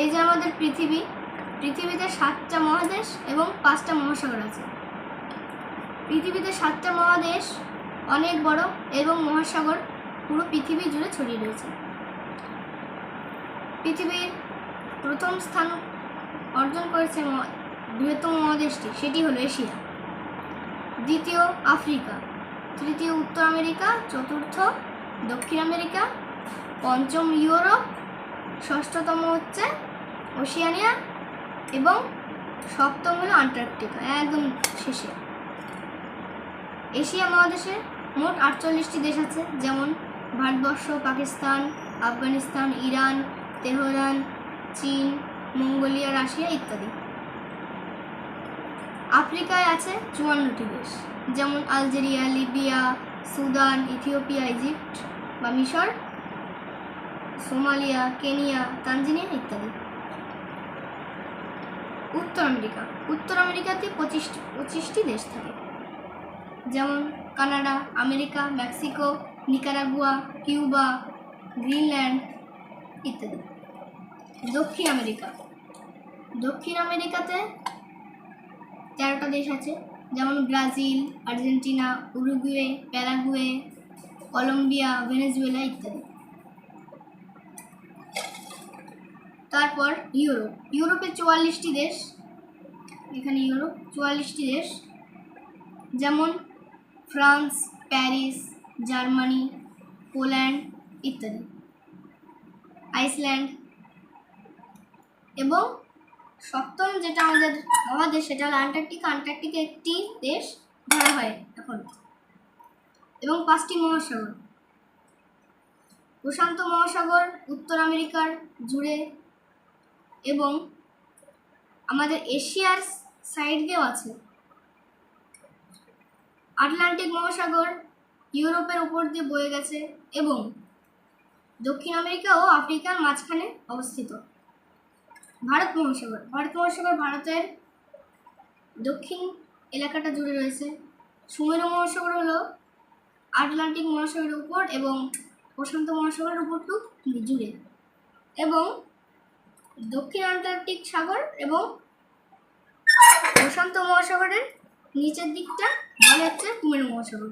এই যে আমাদের পৃথিবী, পৃথিবীতে সাতটা মহাদেশ এবং পাঁচটা মহাসাগর আছে। পৃথিবীতে সাতটা মহাদেশ, অনেক বড় এবং মহাসাগর পুরো পৃথিবী জুড়ে ছড়িয়ে রয়েছে। পৃথিবীর প্রথম স্থান অর্জন করেছে বৃহত্তম মহাদেশটি, সেটি হলো এশিয়া। দ্বিতীয় আফ্রিকা, তৃতীয় উত্তর আমেরিকা, চতুর্থ দক্ষিণ আমেরিকা, পঞ্চম ইউরোপ ষষ্ঠতম হচ্ছে ওশিয়ানিয়া এবং সপ্তম হলো আন্টার্কটিকা, একদম শেষে। এশিয়া মহাদেশে মোট আটচল্লিশটি দেশ আছে, যেমন ভারতবর্ষ, পাকিস্তান, আফগানিস্তান, ইরান, তেহরান, চীন, মঙ্গোলিয়া, রাশিয়া ইত্যাদি। আফ্রিকায় আছে চুয়ান্নটি দেশ, যেমন Algeria, Libya, Sudan, Ethiopia, Egypt বা মিশর। সোমালিয়া, কেনিয়া, তানজানিয়া ইত্যাদি। উত্তর আমেরিকা। উত্তর আমেরিকাতে পঁচিশটি পঁচিশটি দেশ থাকে। যেমন Canada, America, Mexico, Nicaragua, Cuba, Greenland ইত্যাদি। দক্ষিণ আমেরিকা। দক্ষিণ আমেরিকাতে তেরোটা দেশ আছে। যেমন Brazil, Argentina, Uruguay, Paraguay, Colombia, Venezuela ইত্যাদি। তারপর ইউরোপ। ইউরোপে চুয়াল্লিশটি দেশ। এখানে ইউরোপ, চুয়াল্লিশটি দেশ। যেমন ফ্রান্স, প্যারিস, জার্মানি, পোল্যান্ড ইত্যাদি। আইসল্যান্ড। এবং সপ্তম যেটা আমাদের মহাদেশ সেটা হলো আন্টার্কটিকা। আন্টার্কটিকা একটি দেশ ধরা হয় এখন। এবং পাঁচটি মহাসাগর। প্রশান্ত মহাসাগর, উত্তর আমেরিকার জুড়ে এবং আমাদের এশিয়ার সাইড দিয়েও আছে। আটলান্টিক মহাসাগর ইউরোপের উপর দিয়ে বয়ে গেছে এবং দক্ষিণ আমেরিকা ও আফ্রিকার মাঝখানে অবস্থিত। ভারত মহাসাগর ভারত মহাসাগর ভারতের দক্ষিণ এলাকাটা জুড়ে রয়েছে। সুমেরু মহাসাগর হলো আটলান্টিক মহাসাগরের উপর এবং প্রশান্ত মহাসাগরের উপরটুক জুড়ে। এবং দক্ষিণ আন্টার্কটিক সাগর এবং প্রশান্ত মহাসাগরের নিচের দিকটা বলা হচ্ছে কুমের মহাসাগর।